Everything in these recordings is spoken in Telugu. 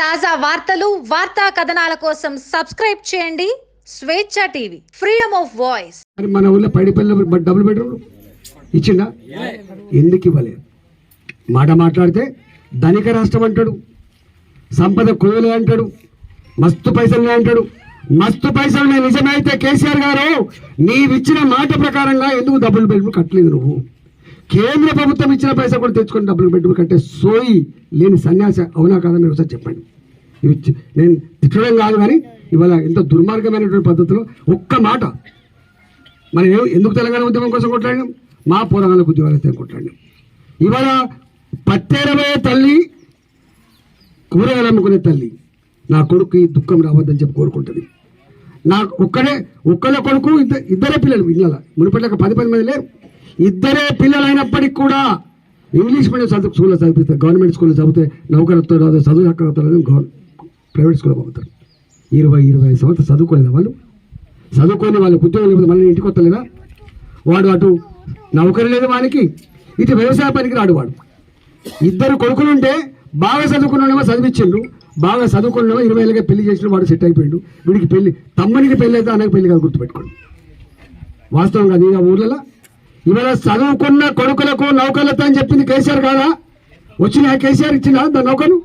తాజా వార్తలు వార్తా కథనాల కోసం సబ్స్క్రైబ్ చేయండి. స్వేచ్ఛ టీవీ ఫ్రీడమ్ ఆఫ్ వాయిస్. మరి మన ఊళ్ళో పడి డబుల్ బెడ్రూమ్ ఇచ్చిండా? ఎందుకు ఇవ్వలేదు మాట మాట్లాడితే ధనిక రాష్ట్రం అంటాడు సంపద కుదలే అంటాడు మస్తు పైసలు అంటాడు. మస్తు పైసలు నిజమైతే కేసీఆర్ గారు నీవిచ్చిన మాట ప్రకారంగా ఎందుకు డబుల్ బెడ్రూమ్ కట్టలేదు నువ్వు? కేంద్ర ప్రభుత్వం ఇచ్చిన పైసలు కూడా తెచ్చుకొని డబ్బులు బెడ్రూమ్ కంటే సోయి లేని సన్యాస అవునా కాదా మీరు ఒకసారి చెప్పండి. ఇవి నేను తిట్టడం కాదు కానీ ఇవాళ ఎంత దుర్మార్గమైనటువంటి పద్ధతిలో ఒక్క మాట. మరి ఎందుకు తెలంగాణ ఉద్యమం కోసం కొట్లాడినాం? మా పోరాణకు ఉద్యమాలు అయితే కొట్లాడినాం. ఇవాళ పత్తేరవే తల్లి కూరగాయలు అమ్ముకునే తల్లి నా కొడుకు దుఃఖం రావద్దని చెప్పి కోరుకుంటుంది. నాకు ఒక్కడే ఒక్కడే కొడుకు ఇద్దరు ఇద్దరే పిల్లలు ఇళ్ళ మునిపట్లక పది పది మంది లేరు. ఇద్దరే పిల్లలు అయినప్పటికీ కూడా ఇంగ్లీష్ మీడియం చదువు స్కూల్లో చదివిస్తారు గవర్నమెంట్ స్కూల్లో చదివితే నౌకరత్వం రాదు చదువు చక్కగా గవర్నమెంట్ ప్రైవేట్ స్కూల్లో పంపుతారు. ఇరవై ఇరవై ఐదు సంవత్సరాలు చదువుకోలేదు వాళ్ళు? చదువుకొని వాళ్ళకి ఉద్యోగం లేకపోతే మళ్ళీ ఇంటికి వస్తలేదా? వాడు అటు నౌకరి లేదు వానికి ఇటు వ్యవసాయ పనికి రాడు వాడు. ఇద్దరు కొడుకులుంటే బాగా చదువుకున్నాడేమో చదివించిండు బాగా చదువుకున్నాడేమో ఇరవై ఏళ్ళగా పెళ్ళి చేసిన వాడు సెట్ అయిపోయిండు. వీడికి పెళ్ళి తమ్మునికి పెళ్ళి అయితే అన్నకి పెళ్ళి కాదు గుర్తుపెట్టుకోండి. వాస్తవం కాదు ఇక ఊర్లలో? ఇవాళ చదువుకున్న కొడుకులకు నౌకర్లతో అని చెప్పింది కేసీఆర్ కాదా? వచ్చిన కేసీఆర్ ఇచ్చిన దాని నౌకలు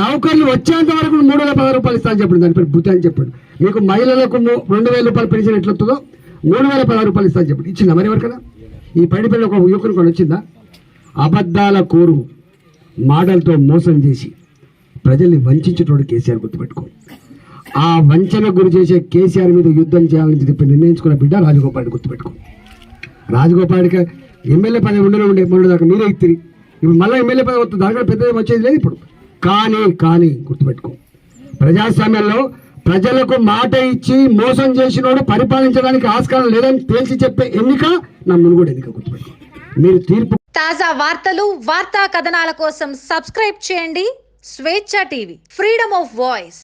నౌకర్లు వచ్చేంత వరకు మూడు వేల పది రూపాయలు ఇస్తా అని చెప్పండి దాని పేరు బుద్ధి అని చెప్పండి. మీకు మహిళలకు రెండు వేల రూపాయలు పెన్షన్ ఎట్లొస్తుందో మూడు వేల పది రూపాయలు ఇస్తా అని చెప్పండి. ఇచ్చిందా మరి ఎవరికైనా? ఈ పైడి పిల్లలు ఒక యువకుని కూడా వచ్చిందా? అబద్ధాల కోరు మాటలతో మోసం చేసి ప్రజల్ని వంచేటోడు కేసీఆర్ గుర్తుపెట్టుకో. ఆ వంచన గురి చేసే కేసీఆర్ మీద యుద్ధం చేయాలని చెప్పి నిర్ణయించుకున్న బిడ్డ రాజగోపాల్ గుర్తుపెట్టుకో. రాజగోపాల్కి ఎమ్మెల్యే పదవి ఉండనే ఉండే మొన్న దాకా మీరే ఇత్తిరి. ఇప్పుడు మళ్ళీ ఎమ్మెల్యే పదవి వస్తుంది దానికంటే పెద్దది వచ్చేది లేదు ఇప్పుడు. కానీ కానీ గుర్తుపెట్టుకో. ప్రజాస్వామ్యంలో ప్రజలకు మాట ఇచ్చి మోసం చేసినోడు పరిపాలించడానికి ఆస్కారం లేదని తేల్చి చెప్పే ఎన్నిక నా మునుగోడు ఎన్నిక గుర్తుపెట్టుకో. మీరు తీర్పు తాజా వార్తలు వార్తా కథనాల కోసం సబ్స్క్రైబ్ చేయండి. స్వేచ్ఛ టీవీ ఫ్రీడమ్ ఆఫ్ వాయిస్.